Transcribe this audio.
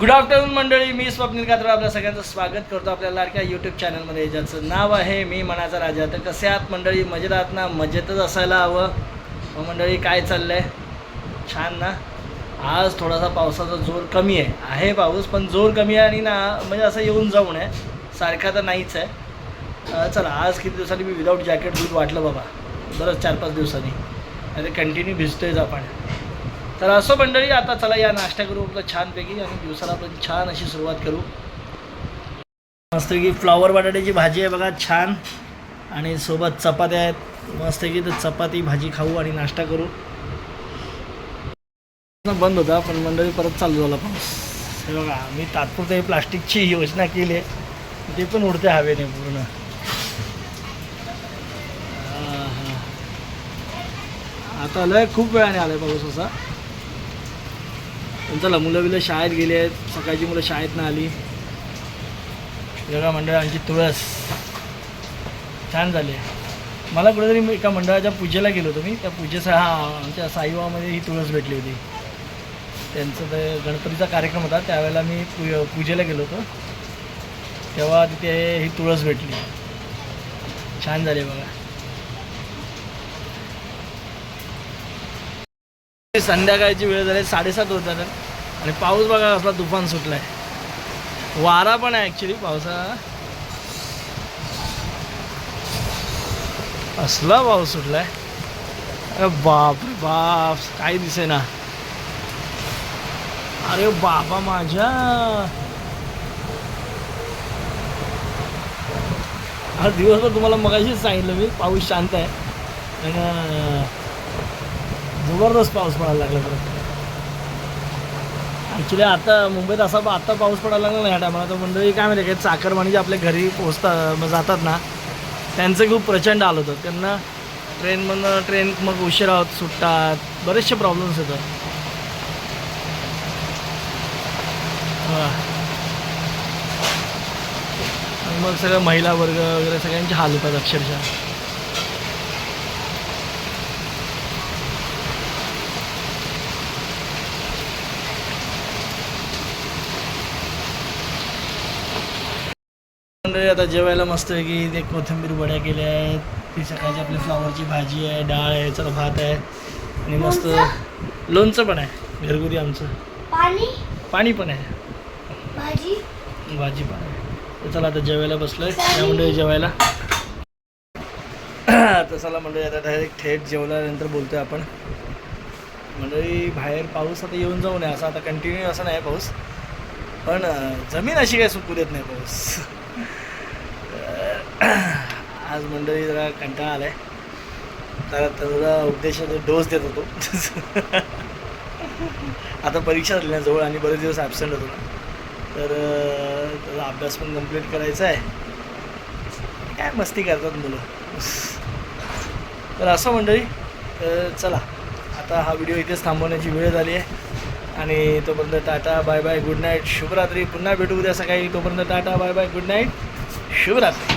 Good afternoon मंडळी. मी स्वप्नील कात्रा आपल्या सगळ्यांचं स्वागत करतो आपल्या लाडक्या यूट्यूब चॅनलमध्ये ज्याचं नाव आहे मी मनाचा राजा. तर कसे आहात मंडळी? मजेत आहात ना? मजेतच असायला हवं. मग मंडळी काय चाललं आहे छान ना? आज थोडासा पावसाचा जोर कमी आहे. आहे पाऊस पण जोर कमी आहे आणि ना म्हणजे असं येऊन जाऊन आहे. सारखा तर नाहीच आहे. चला आज किती दिवसांनी मी विदाऊट जॅकेट दूध वाटलं बाबा. बरंच चार पाच दिवसांनी. आणि कंटिन्यू भिजतोयच आपण. तर असं मंडळी आता चला या नाश्ता करू आपलं छानपैकी आणि दिवसाला आपण छान अशी सुरुवात करू. मस्त की फ्लॉवर बटाट्याची भाजी आहे बघा छान. आणि सोबत चपात्या आहेत. मस्त की तर चपाती भाजी खाऊ आणि नाश्ता करू. बंद होता पण मंडळी परत चालू झाला पाऊस हे बघा मी तात्पुरत्या प्लास्टिकची योजना केली आहे. ते पण उडते हवेने पूर्ण. आता आलं खूप वेळाने आलाय पाऊस असा. चला मुलं बिलं शाळेत गेली आहेत. सकाळची मुलं शाळेतनं आली. जगा मंडळांची तुळस. छान झाली मला कुठेतरी मी एका मंडळाच्या पूजेला गेलो होतो मी. त्या पूजेचा हा आमच्या साईबामध्ये ही तुळस भेटली होती. त्यांचं ते गणपतीचा कार्यक्रम होता. त्यावेळेला मी पू पूजेला गेलो होतो. तेव्हा तिथे ही तुळस भेटली. छान झाली बघा. संध्याकाळची वेळ झाली साडेसात होतात आणि पाऊस बघा असला तुफान सुटलाय. वारा पण आहे ॲक्च्युली पावसा. असला पाऊस सुटलाय. अरे बाप रे बाप काही दिसे ना अरे बाबा माझ्या. अरे दिवसभर तुम्हाला मगाशीच सांगितलं मी पाऊस शांत आहे. आणि जबरदस्त पाऊस पडायला लागला परत. ॲक्च्युली आता मुंबईत असा आत्ता पाऊस पडायला लागला ना ह्या टायमाला तर मंडळी काय माहिती काय चाकरमानी जे आपल्या घरी पोचतात जातात ना त्यांचं खूप प्रचंड आलं होतं. त्यांना ट्रेनमधनं ट्रेन मग उशिरा होत सुटतात. बरेचसे प्रॉब्लेम्स होतात मग सगळं महिला वर्ग वगैरे सगळ्यांचे हाल होतात अक्षरशः. मंडळी आता जेवायला मस्त आहे की ते कोथिंबीर वड्या केल्या आहेत ती सकाळची आपली फ्लावरची भाजी आहे डाळ आहे चला भात आहे आणि मस्त लोणचं? पण आहे घरगुती आमचं. पाणी? पाणी पण आहे. भाजी? भाजी पण आहे. चला आता जेवायला बसलोय या मंडळी जेवायला. तर चला मंडळी आता डायरेक्ट थेट जेवल्यानंतर बोलतोय आपण. मंडळी बाहेर पाऊस आता येऊन जाऊ नये असं आता कंटिन्यू असं नाही पाऊस. पण जमीन अशी काय सुकू देत नाही पाऊस. आज मंडळी जरा कंटाळा आलाय. तर थोडा उपदेशाचा डोस देत होतो. आता परीक्षा झाली ना जवळ आणि बरेच दिवस ॲबसेंट होतो ना. तर त्याचा अभ्यास पण कंप्लीट करायचा आहे. काय मस्ती करतात मुलं. तर असं मंडळी तर चला. आता हा व्हिडिओ इथेच थांबवण्याची वेळ झाली आहे. आणि तोपर्यंत tata bye bye good night शुभरात्री. पुन्हा भेटू उद्या सकाळी. तोपर्यंत tata bye bye good night शुभरात्री.